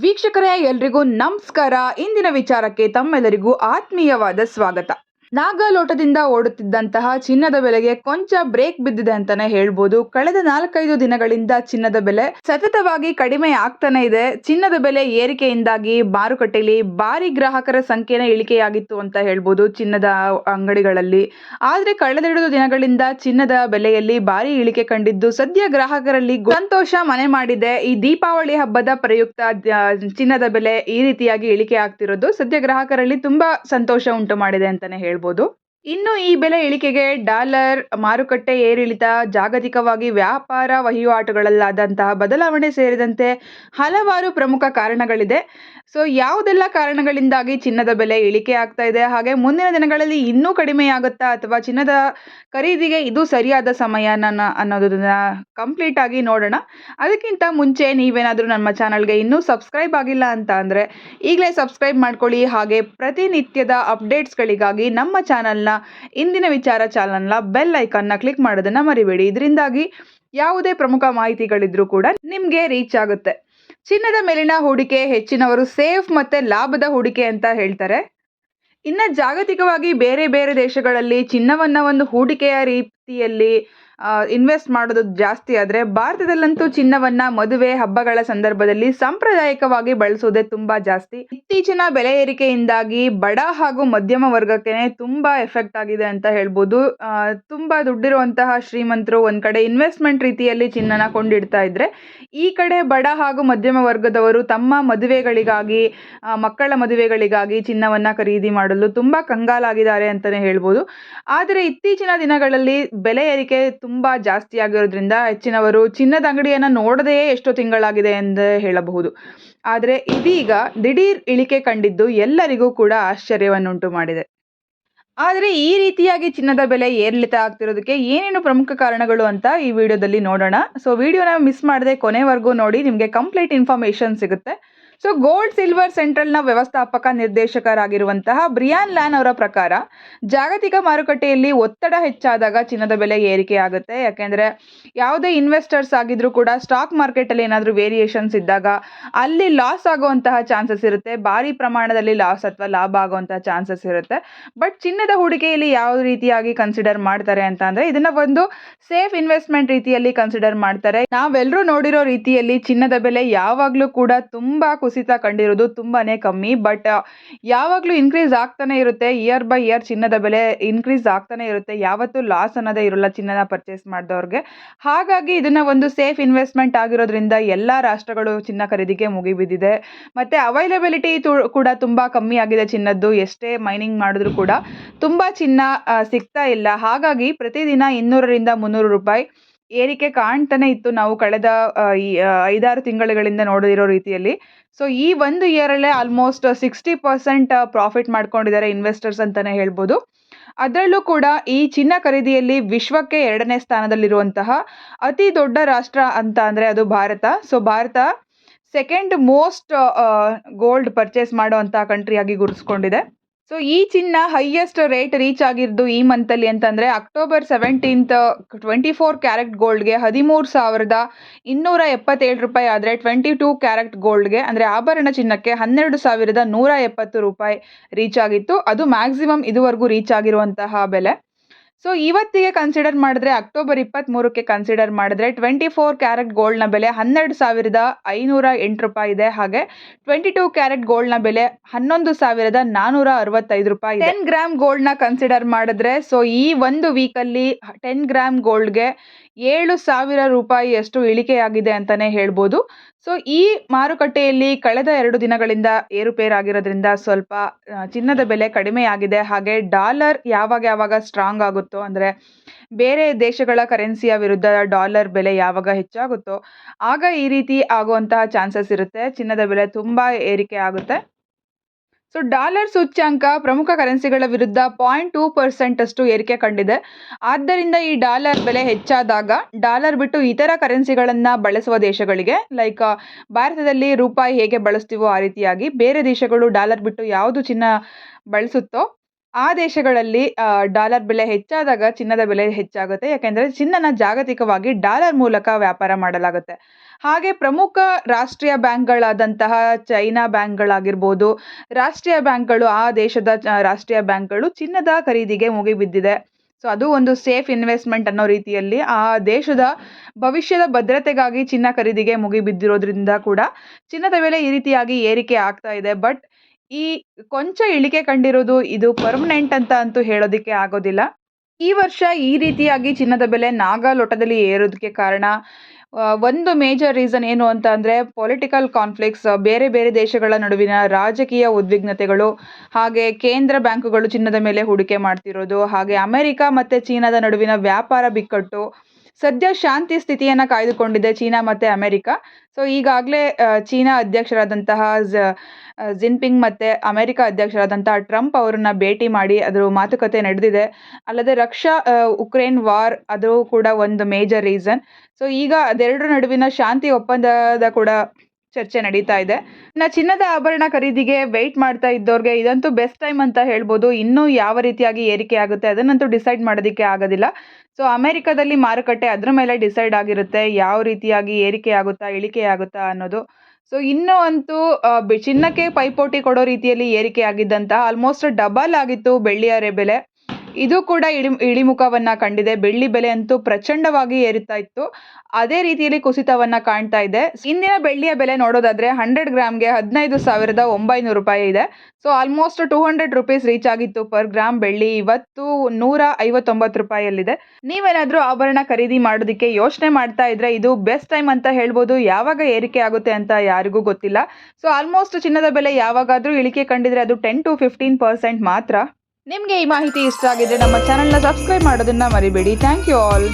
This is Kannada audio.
ವೀಕ್ಷಕರೇ ಎಲ್ರಿಗೂ ನಮಸ್ಕಾರ. ಇಂದಿನ ವಿಚಾರಕ್ಕೆ ತಮ್ಮೆಲ್ಲರಿಗೂ ಆತ್ಮೀಯವಾದ ಸ್ವಾಗತ. ನಾಗಾಲೋಟದಿಂದ ಓಡುತ್ತಿದ್ದಂತಹ ಚಿನ್ನದ ಬೆಲೆಗೆ ಕೊಂಚ ಬ್ರೇಕ್ ಬಿದ್ದಿದೆ ಅಂತಾನೆ ಹೇಳ್ಬೋದು. ಕಳೆದ ನಾಲ್ಕೈದು ದಿನಗಳಿಂದ ಚಿನ್ನದ ಬೆಲೆ ಸತತವಾಗಿ ಕಡಿಮೆ ಆಗ್ತಾನೆ ಇದೆ. ಚಿನ್ನದ ಬೆಲೆ ಏರಿಕೆಯಿಂದಾಗಿ ಮಾರುಕಟ್ಟೆಯಲ್ಲಿ ಭಾರಿ ಗ್ರಾಹಕರ ಸಂಖ್ಯೆನೇ ಇಳಿಕೆಯಾಗಿತ್ತು ಅಂತ ಹೇಳ್ಬೋದು ಚಿನ್ನದ ಅಂಗಡಿಗಳಲ್ಲಿ. ಆದ್ರೆ ಕಳೆದೆರಡು ದಿನಗಳಿಂದ ಚಿನ್ನದ ಬೆಲೆಯಲ್ಲಿ ಭಾರಿ ಇಳಿಕೆ ಕಂಡಿದ್ದು ಸದ್ಯ ಗ್ರಾಹಕರಲ್ಲಿ ಸಂತೋಷ ಮನೆ ಮಾಡಿದೆ. ಈ ದೀಪಾವಳಿ ಹಬ್ಬದ ಪ್ರಯುಕ್ತ ಚಿನ್ನದ ಬೆಲೆ ಈ ರೀತಿಯಾಗಿ ಇಳಿಕೆ ಆಗ್ತಿರೋದು ಸದ್ಯ ಗ್ರಾಹಕರಲ್ಲಿ ತುಂಬಾ ಸಂತೋಷ ಉಂಟು ಮಾಡಿದೆ ಅಂತಾನೆ ಹೇಳ್ಬೋದು. ಹೇಳ್ಬೋದು ಇನ್ನು ಈ ಬೆಲೆ ಇಳಿಕೆಗೆ ಡಾಲರ್ ಮಾರುಕಟ್ಟೆ ಏರಿಳಿತ, ಜಾಗತಿಕವಾಗಿ ವ್ಯಾಪಾರ ವಹಿವಾಟುಗಳಲ್ಲಾದಂತಹ ಬದಲಾವಣೆ ಸೇರಿದಂತೆ ಹಲವಾರು ಪ್ರಮುಖ ಕಾರಣಗಳಿದೆ. ಸೊ, ಯಾವುದೆಲ್ಲ ಕಾರಣಗಳಿಂದಾಗಿ ಚಿನ್ನದ ಬೆಲೆ ಇಳಿಕೆ ಆಗ್ತಾ ಇದೆ? ಹಾಗೆ ಮುಂದಿನ ದಿನಗಳಲ್ಲಿ ಇನ್ನೂ ಕಡಿಮೆಯಾಗುತ್ತಾ ಅಥವಾ ಚಿನ್ನದ ಖರೀದಿಗೆ ಇದು ಸರಿಯಾದ ಸಮಯನ ಅನ್ನೋದನ್ನ ಕಂಪ್ಲೀಟ್ ಆಗಿ ನೋಡೋಣ. ಅದಕ್ಕಿಂತ ಮುಂಚೆ ನೀವೇನಾದರೂ ನಮ್ಮ ಚಾನಲ್ಗೆ ಇನ್ನೂ ಸಬ್ಸ್ಕ್ರೈಬ್ ಆಗಿಲ್ಲ ಅಂತ ಅಂದರೆ ಈಗಲೇ ಸಬ್ಸ್ಕ್ರೈಬ್ ಮಾಡ್ಕೊಳ್ಳಿ. ಹಾಗೆ ಪ್ರತಿನಿತ್ಯದ ಅಪ್ಡೇಟ್ಸ್ಗಳಿಗಾಗಿ ನಮ್ಮ ಚಾನಲ್ನ ಇಂದಿನ ವಿಚಾರ ಚಾನಲ್ನ ಬೆಲ್ ಐಕಾನ್ನ ಕ್ಲಿಕ್ ಮಾಡೋದನ್ನು ಮರಿಬೇಡಿ. ಇದರಿಂದಾಗಿ ಯಾವುದೇ ಪ್ರಮುಖ ಮಾಹಿತಿಗಳಿದ್ರೂ ಕೂಡ ನಿಮಗೆ ರೀಚ್ ಆಗುತ್ತೆ. ಚಿನ್ನದ ಮೇಲಿನ ಹೂಡಿಕೆ ಹೆಚ್ಚಿನವರು ಸೇಫ್ ಮತ್ತು ಲಾಭದ ಹೂಡಿಕೆ ಅಂತ ಹೇಳ್ತಾರೆ. ಇನ್ನು ಜಾಗತಿಕವಾಗಿ ಬೇರೆ ಬೇರೆ ದೇಶಗಳಲ್ಲಿ ಚಿನ್ನವನ್ನ ಒಂದು ಹೂಡಿಕೆಯ ರೀತಿಯಲ್ಲಿ ಇನ್ವೆಸ್ಟ್ ಮಾಡೋದು ಜಾಸ್ತಿ ಆದರೆ ಭಾರತದಲ್ಲಂತೂ ಚಿನ್ನವನ್ನ ಮದುವೆ ಹಬ್ಬಗಳ ಸಂದರ್ಭದಲ್ಲಿ ಸಾಂಪ್ರದಾಯಿಕವಾಗಿ ಬಳಸೋದೇ ತುಂಬಾ ಜಾಸ್ತಿ. ಇತ್ತೀಚಿನ ಬೆಲೆ ಏರಿಕೆಯಿಂದಾಗಿ ಬಡ ಹಾಗೂ ಮಧ್ಯಮ ವರ್ಗಕ್ಕೆ ತುಂಬಾ ಎಫೆಕ್ಟ್ ಆಗಿದೆ ಅಂತ ಹೇಳ್ಬೋದು. ತುಂಬ ದುಡ್ಡಿರುವಂತಹ ಶ್ರೀಮಂತರು ಒಂದು ಕಡೆ ಇನ್ವೆಸ್ಟ್ಮೆಂಟ್ ರೀತಿಯಲ್ಲಿ ಚಿನ್ನನ ಕೊಂಡಿಡ್ತಾ ಇದ್ರೆ, ಈ ಕಡೆ ಬಡ ಹಾಗೂ ಮಧ್ಯಮ ವರ್ಗದವರು ತಮ್ಮ ಮದುವೆಗಳಿಗಾಗಿ ಮಕ್ಕಳ ಮದುವೆಗಳಿಗಾಗಿ ಚಿನ್ನವನ್ನ ಖರೀದಿ ಮಾಡಲು ತುಂಬಾ ಕಂಗಾಲಾಗಿದ್ದಾರೆ ಅಂತಾನೆ ಹೇಳ್ಬೋದು. ಆದರೆ ಇತ್ತೀಚಿನ ದಿನಗಳಲ್ಲಿ ಬೆಲೆ ಏರಿಕೆ ತುಂಬಾ ಜಾಸ್ತಿ ಆಗಿರೋದ್ರಿಂದ ಹೆಚ್ಚಿನವರು ಚಿನ್ನದ ಅಂಗಡಿಯನ್ನ ನೋಡದೆಯೇ ಎಷ್ಟೋ ತಿಂಗಳಾಗಿದೆ ಎಂದು ಹೇಳಬಹುದು. ಆದರೆ ಇದೀಗ ದಿಢೀರ್ ಇಳಿಕೆ ಕಂಡಿದ್ದು ಎಲ್ಲರಿಗೂ ಕೂಡ ಆಶ್ಚರ್ಯವನ್ನುಂಟು ಮಾಡಿದೆ. ಆದರೆ ಈ ರೀತಿಯಾಗಿ ಚಿನ್ನದ ಬೆಲೆ ಏರಿಳಿತ ಆಗ್ತಿರೋದಕ್ಕೆ ಏನೇನು ಪ್ರಮುಖ ಕಾರಣಗಳು ಅಂತ ಈ ವಿಡಿಯೋದಲ್ಲಿ ನೋಡೋಣ. ಸೊ ವಿಡಿಯೋನ ಮಿಸ್ ಮಾಡದೆ ಕೊನೆವರೆಗೂ ನೋಡಿ, ನಿಮಗೆ ಕಂಪ್ಲೀಟ್ ಇನ್ಫಾರ್ಮೇಷನ್ ಸಿಗುತ್ತೆ. ಸೊ ಗೋಲ್ಡ್ ಸಿಲ್ವರ್ ಸೆಂಟ್ರಲ್ನ ವ್ಯವಸ್ಥಾಪಕ ನಿರ್ದೇಶಕರಾಗಿರುವಂತಹ ಬ್ರಿಯಾನ್ ಲ್ಯಾನ್ ಅವರ ಪ್ರಕಾರ ಜಾಗತಿಕ ಮಾರುಕಟ್ಟೆಯಲ್ಲಿ ಒತ್ತಡ ಹೆಚ್ಚಾದಾಗ ಚಿನ್ನದ ಬೆಲೆ ಏರಿಕೆ ಆಗುತ್ತೆ. ಯಾಕೆಂದರೆ ಯಾವುದೇ ಇನ್ವೆಸ್ಟರ್ಸ್ ಆಗಿದ್ರೂ ಕೂಡ ಸ್ಟಾಕ್ ಮಾರ್ಕೆಟಲ್ಲಿ ಏನಾದರೂ ವೇರಿಯೇಷನ್ಸ್ ಇದ್ದಾಗ ಅಲ್ಲಿ ಲಾಸ್ ಆಗುವಂತಹ ಚಾನ್ಸಸ್ ಇರುತ್ತೆ. ಭಾರಿ ಪ್ರಮಾಣದಲ್ಲಿ ಲಾಸ್ ಅಥವಾ ಲಾಭ ಆಗುವಂತಹ ಚಾನ್ಸಸ್ ಇರುತ್ತೆ. ಬಟ್ ಚಿನ್ನದ ಹೂಡಿಕೆಯಲ್ಲಿ ಯಾವ ರೀತಿಯಾಗಿ ಕನ್ಸಿಡರ್ ಮಾಡ್ತಾರೆ ಅಂತ ಅಂದರೆ ಇದನ್ನ ಒಂದು ಸೇಫ್ ಇನ್ವೆಸ್ಟ್ಮೆಂಟ್ ರೀತಿಯಲ್ಲಿ ಕನ್ಸಿಡರ್ ಮಾಡ್ತಾರೆ. ನಾವೆಲ್ಲರೂ ನೋಡಿರೋ ರೀತಿಯಲ್ಲಿ ಚಿನ್ನದ ಬೆಲೆ ಯಾವಾಗಲೂ ಕೂಡ ತುಂಬಾ ಕಂಡಿರೋದು ತುಂಬಾನೇ ಕಮ್ಮಿ. ಬಟ್ ಯಾವಾಗಲೂ ಇನ್ಕ್ರೀಸ್ ಆಗ್ತಾನೆ ಇರುತ್ತೆ. ಇಯರ್ ಬೈ ಇಯರ್ ಚಿನ್ನದ ಬೆಲೆ ಇನ್ಕ್ರೀಸ್ ಆಗ್ತಾನೆ ಇರುತ್ತೆ. ಯಾವತ್ತೂ ಲಾಸ್ ಅನ್ನೋದೇ ಇರೋಲ್ಲ ಚಿನ್ನನ ಪರ್ಚೇಸ್ ಮಾಡಿದವ್ರಿಗೆ. ಹಾಗಾಗಿ ಇದನ್ನ ಒಂದು ಸೇಫ್ ಇನ್ವೆಸ್ಟ್ಮೆಂಟ್ ಆಗಿರೋದ್ರಿಂದ ಎಲ್ಲ ರಾಷ್ಟ್ರಗಳು ಚಿನ್ನ ಖರೀದಿಗೆ ಮುಗಿಬಿದ್ದಿದೆ. ಮತ್ತೆ ಅವೈಲಬಿಲಿಟಿ ಕೂಡ ತುಂಬಾ ಕಮ್ಮಿ ಆಗಿದೆ ಚಿನ್ನದ್ದು. ಎಷ್ಟೇ ಮೈನಿಂಗ್ ಮಾಡಿದ್ರು ಕೂಡ ತುಂಬಾ ಚಿನ್ನ ಸಿಗ್ತಾ ಇಲ್ಲ. ಹಾಗಾಗಿ ಪ್ರತಿದಿನ ಇನ್ನೂರರಿಂದ ಮುನ್ನೂರು ರೂಪಾಯಿ ಏರಿಕೆ ಕಾಣ್ತಾನೆ ಇತ್ತು ನಾವು ಕಳೆದ ಈ ಐದಾರು ತಿಂಗಳುಗಳಿಂದ ನೋಡಿರೋ ರೀತಿಯಲ್ಲಿ. ಸೊ ಈ ಒಂದು ಇಯರಲ್ಲೇ ಆಲ್ಮೋಸ್ಟ್ ಸಿಕ್ಸ್ಟಿ ಪರ್ಸೆಂಟ್ ಪ್ರಾಫಿಟ್ ಮಾಡ್ಕೊಂಡಿದ್ದಾರೆ ಇನ್ವೆಸ್ಟರ್ಸ್ ಅಂತಾನೆ ಹೇಳ್ಬೋದು. ಅದರಲ್ಲೂ ಕೂಡ ಈ ಚಿನ್ನ ಖರೀದಿಯಲ್ಲಿ ವಿಶ್ವಕ್ಕೆ ಎರಡನೇ ಸ್ಥಾನದಲ್ಲಿರುವಂತಹ ಅತಿ ದೊಡ್ಡ ರಾಷ್ಟ್ರ ಅಂತ ಅಂದರೆ ಅದು Bharat. So Bharat second most gold purchase ಮಾಡುವಂತಹ ಕಂಟ್ರಿಯಾಗಿ ಗುರುತಿಸ್ಕೊಂಡಿದೆ. ಸೊ ಈ ಚಿನ್ನ ಹೈಯೆಸ್ಟ್ ರೇಟ್ ರೀಚ್ ಆಗಿದ್ದು ಈ ಮಂತಲ್ಲಿ ಅಂತಂದರೆ October seventeenth twenty four carat ಗೋಲ್ಡ್ಗೆ ಹದಿಮೂರು ಸಾವಿರದ ಇನ್ನೂರ ಎಪ್ಪತ್ತೇಳು ರೂಪಾಯಿ ಆದರೆ ಟ್ವೆಂಟಿ ಟೂ ಕ್ಯಾರೆಟ್ ಗೋಲ್ಡ್ಗೆ ಅಂದರೆ ಆಭರಣ ಚಿನ್ನಕ್ಕೆ ಹನ್ನೆರಡು ಸಾವಿರದ ನೂರ ಎಪ್ಪತ್ತು ರೂಪಾಯಿ ರೀಚ್ ಆಗಿತ್ತು. ಅದು ಮ್ಯಾಕ್ಸಿಮಮ್ ಇದುವರೆಗೂ ರೀಚ್ ಆಗಿರುವಂತಹ ಬೆಲೆ. ಸೊ ಇವತ್ತಿಗೆ ಕನ್ಸಿಡರ್ ಮಾಡಿದ್ರೆ ಅಕ್ಟೋಬರ್ ಇಪ್ಪತ್ತ್ಮೂರಕ್ಕೆ ಕನ್ಸಿಡರ್ ಮಾಡಿದ್ರೆ ಟ್ವೆಂಟಿ ಫೋರ್ ಕ್ಯಾರೆಟ್ ಗೋಲ್ಡ್ನ ಬೆಲೆ ಹನ್ನೆರಡು ಸಾವಿರದ ಐನೂರ ಎಂಟು ರೂಪಾಯಿ ಇದೆ. ಹಾಗೆ ಟ್ವೆಂಟಿ ಟೂ ಕ್ಯಾರೆಟ್ ಗೋಲ್ಡ್ನ ಬೆಲೆ ಹನ್ನೊಂದು ಸಾವಿರದ ನಾನ್ನೂರ ಅರವತ್ತೈದು ರೂಪಾಯಿ ಟೆನ್ ಗ್ರಾಮ್ ಗೋಲ್ಡ್ನ ಕನ್ಸಿಡರ್ ಮಾಡಿದ್ರೆ ಸೊ ಈ ಒಂದು ವೀಕಲ್ಲಿ ಟೆನ್ ಗ್ರಾಮ್ ಗೋಲ್ಡ್ಗೆ ಏಳು ಸಾವಿರ ರೂಪಾಯಿಯಷ್ಟು ಇಳಿಕೆಯಾಗಿದೆ ಅಂತಾನೆ ಹೇಳ್ಬೋದು. ಸೊ ಈ ಮಾರುಕಟ್ಟೆಯಲ್ಲಿ ಕಳೆದ ಎರಡು ದಿನಗಳಿಂದ ಏರುಪೇರಾಗಿರೋದ್ರಿಂದ ಸ್ವಲ್ಪ ಚಿನ್ನದ ಬೆಲೆ ಕಡಿಮೆಯಾಗಿದೆ. ಹಾಗೆ ಡಾಲರ್ ಯಾವಾಗ ಯಾವಾಗ ಸ್ಟ್ರಾಂಗ್ ಆಗುತ್ತೋ, ಅಂದರೆ ಬೇರೆ ದೇಶಗಳ ಕರೆನ್ಸಿಯ ವಿರುದ್ಧ ಡಾಲರ್ ಬೆಲೆ ಯಾವಾಗ ಹೆಚ್ಚಾಗುತ್ತೋ, ಆಗ ಈ ರೀತಿ ಆಗುವಂತಹ ಚಾನ್ಸಸ್ ಇರುತ್ತೆ. ಚಿನ್ನದ ಬೆಲೆ ತುಂಬ ಏರಿಕೆ ಆಗುತ್ತೆ. ಸೊ ಡಾಲರ್ ಸೂಚ್ಯಾಂಕ ಪ್ರಮುಖ ಕರೆನ್ಸಿಗಳ ವಿರುದ್ಧ ಪಾಯಿಂಟ್ ಟೂ ಪರ್ಸೆಂಟ್ ಅಷ್ಟು ಏರಿಕೆ ಕಂಡಿದೆ. ಆದ್ದರಿಂದ ಈ ಡಾಲರ್ ಬೆಲೆ ಹೆಚ್ಚಾದಾಗ ಡಾಲರ್ ಬಿಟ್ಟು ಇತರ ಕರೆನ್ಸಿಗಳನ್ನು ಬಳಸುವ ದೇಶಗಳಿಗೆ ಲೈಕ್ ಭಾರತದಲ್ಲಿ ರೂಪಾಯಿ ಹೇಗೆ ಬಳಸ್ತೀವೋ ಆ ರೀತಿಯಾಗಿ ಬೇರೆ ದೇಶಗಳು ಡಾಲರ್ ಬಿಟ್ಟು ಯಾವುದು ಚಿನ್ನ ಬಳಸುತ್ತೋ ಆ ದೇಶಗಳಲ್ಲಿ ಡಾಲರ್ ಬೆಲೆ ಹೆಚ್ಚಾದಾಗ ಚಿನ್ನದ ಬೆಲೆ ಹೆಚ್ಚಾಗುತ್ತೆ. ಯಾಕೆಂದರೆ ಚಿನ್ನನ ಜಾಗತಿಕವಾಗಿ ಡಾಲರ್ ಮೂಲಕ ವ್ಯಾಪಾರ ಮಾಡಲಾಗುತ್ತೆ. ಹಾಗೆ ಪ್ರಮುಖ ರಾಷ್ಟ್ರೀಯ ಬ್ಯಾಂಕ್ಗಳಾದಂತಹ ಚೈನಾ ಬ್ಯಾಂಕ್ಗಳಾಗಿರ್ಬೋದು, ರಾಷ್ಟ್ರೀಯ ಬ್ಯಾಂಕ್ಗಳು ಆ ದೇಶದ ರಾಷ್ಟ್ರೀಯ ಬ್ಯಾಂಕ್ಗಳು ಚಿನ್ನದ ಖರೀದಿಗೆ ಮುಗಿಬಿದ್ದಿದೆ. ಸೊ, ಅದು ಒಂದು ಸೇಫ್ ಇನ್ವೆಸ್ಟ್ಮೆಂಟ್ ಅನ್ನೋ ರೀತಿಯಲ್ಲಿ ಆ ದೇಶದ ಭವಿಷ್ಯದ ಭದ್ರತೆಗಾಗಿ ಚಿನ್ನ ಖರೀದಿಗೆ ಮುಗಿಬಿದ್ದಿರೋದ್ರಿಂದ ಕೂಡ ಚಿನ್ನದ ಬೆಲೆ ಈ ರೀತಿಯಾಗಿ ಏರಿಕೆ ಆಗ್ತಾ ಇದೆ. ಬಟ್ ಈ ಕೊಂಚ ಇಳಿಕೆ ಕಂಡಿರೋದು ಇದು ಪರ್ಮನೆಂಟ್ ಅಂತ ಅಂತೂ ಹೇಳೋದಕ್ಕೆ ಆಗೋದಿಲ್ಲ. ಈ ವರ್ಷ ಈ ರೀತಿಯಾಗಿ ಚಿನ್ನದ ಬೆಲೆ ನಾಗಾಲೋಟದಲ್ಲಿ ಏರೋದಕ್ಕೆ ಕಾರಣ ಒಂದು ಮೇಜರ್ ರೀಸನ್ ಏನು ಅಂತ ಅಂದರೆ ಪೊಲಿಟಿಕಲ್ ಕಾನ್ಫ್ಲಿಕ್ಟ್ಸ್ ಬೇರೆ ಬೇರೆ ದೇಶಗಳ ನಡುವಿನ ರಾಜಕೀಯ ಉದ್ವಿಗ್ನತೆಗಳು, ಹಾಗೆ ಕೇಂದ್ರ ಬ್ಯಾಂಕುಗಳು ಚಿನ್ನದ ಮೇಲೆ ಹೂಡಿಕೆ ಮಾಡ್ತಿರೋದು, ಹಾಗೆ ಅಮೆರಿಕ ಮತ್ತು ಚೀನಾದ ನಡುವಿನ ವ್ಯಾಪಾರ ಬಿಕ್ಕಟ್ಟು, ಸದ್ಯ ಶಾಂತಿ ಸ್ಥಿತಿಯನ್ನು ಕಾಯ್ದುಕೊಂಡಿದೆ ಚೀನಾ ಮತ್ತು ಅಮೆರಿಕ. ಸೊ ಈಗಾಗಲೇ ಚೀನಾ ಅಧ್ಯಕ್ಷರಾದಂತಹ ಜಿನ್ಪಿಂಗ್ ಮತ್ತು ಅಮೆರಿಕ ಅಧ್ಯಕ್ಷರಾದಂಥ ಟ್ರಂಪ್ ಅವರನ್ನ ಭೇಟಿ ಮಾಡಿ ಅದರ ಮಾತುಕತೆ ನಡೆದಿದೆ. ಅಲ್ಲದೆ ರಕ್ಷಾ ಉಕ್ರೇನ್ ವಾರ್ ಅದು ಕೂಡ ಒಂದು ಮೇಜರ್ ರೀಸನ್. ಸೊ, ಈಗ ಅದೆರಡರ ನಡುವಿನ ಶಾಂತಿ ಒಪ್ಪಂದದ ಕೂಡ ಚರ್ಚೆ ನಡೀತಾ ಇದೆ. ನಾ ಚಿನ್ನದ ಆಭರಣ ಖರೀದಿಗೆ ವೆಯ್ಟ್ ಮಾಡ್ತಾ ಇದ್ದವ್ರಿಗೆ ಇದಂತೂ ಬೆಸ್ಟ್ ಟೈಮ್ ಅಂತ ಹೇಳ್ಬೋದು. ಇನ್ನೂ ಯಾವ ರೀತಿಯಾಗಿ ಏರಿಕೆ ಆಗುತ್ತೆ ಅದನ್ನಂತೂ ಡಿಸೈಡ್ ಮಾಡೋದಕ್ಕೆ ಆಗೋದಿಲ್ಲ. ಸೊ, ಅಮೆರಿಕದಲ್ಲಿ ಮಾರುಕಟ್ಟೆ ಅದ್ರ ಮೇಲೆ ಡಿಸೈಡ್ ಆಗಿರುತ್ತೆ. ಯಾವ ರೀತಿಯಾಗಿ ಏರಿಕೆ ಆಗುತ್ತಾ ಇಳಿಕೆ ಆಗುತ್ತಾ ಅನ್ನೋದು. ಸೊ ಇನ್ನು ಅಂತೂ ಚಿನ್ನಕ್ಕೆ ಪೈಪೋಟಿ ಕೊಡೋ ರೀತಿಯಲ್ಲಿ ಏರಿಕೆ ಆಗಿದ್ದಂಥ ಆಲ್ಮೋಸ್ಟ್ ಡಬಲ್ ಆಗಿತ್ತು ಬೆಳ್ಳಿಯ ಬೆಲೆ ಇದು ಕೂಡ ಇಳಿ, ಇಳಿಮುಖವನ್ನ ಕಂಡಿದೆ. ಬೆಳ್ಳಿ ಬೆಲೆ ಅಂತೂ ಪ್ರಚಂಡವಾಗಿ ಏರುತ್ತಾ ಇತ್ತು. ಅದೇ ರೀತಿಯಲ್ಲಿ ಕುಸಿತವನ್ನ ಕಾಣ್ತಾ ಇದೆ. ಇಂದಿನ ಬೆಳ್ಳಿಯ ಬೆಲೆ ನೋಡೋದಾದ್ರೆ ಹಂಡ್ರೆಡ್ ಗ್ರಾಮ್ಗೆ ಹದಿನೈದು ಸಾವಿರದ ಒಂಬೈನೂರು ರೂಪಾಯಿ ಇದೆ. So almost two hundred rupees reach ಆಗಿತ್ತು ಪರ್ ಗ್ರಾಮ್ ಬೆಳ್ಳಿ. ಇವತ್ತು ನೂರ ಐವತ್ತೊಂಬತ್ತು ರೂಪಾಯಿಯಲ್ಲಿದೆ. ನೀವೇನಾದರೂ ಆಭರಣ ಖರೀದಿ ಮಾಡೋದಕ್ಕೆ ಯೋಚನೆ ಮಾಡ್ತಾ ಇದ್ರೆ ಇದು ಬೆಸ್ಟ್ ಟೈಮ್ ಅಂತ ಹೇಳ್ಬೋದು. ಯಾವಾಗ ಏರಿಕೆ ಆಗುತ್ತೆ ಅಂತ ಯಾರಿಗೂ ಗೊತ್ತಿಲ್ಲ. ಸೊ ಆಲ್ಮೋಸ್ಟ್ ಚಿನ್ನದ ಬೆಲೆ ಯಾವಾಗಾದರೂ ಇಳಿಕೆ ಕಂಡಿದ್ರೆ ಅದು ಟೆನ್ ಟು ಫಿಫ್ಟೀನ್ ಪರ್ಸೆಂಟ್ ಮಾತ್ರ. ನಿಮಗೆ ಈ ಮಾಹಿತಿ ಇಷ್ಟ ಆಗಿದ್ರೆ ನಮ್ಮ ಚಾನಲ್ನ ಸಬ್ಸ್ಕ್ರೈಬ್ ಮಾಡೋದನ್ನ ಮರಿಬೇಡಿ. Thank you all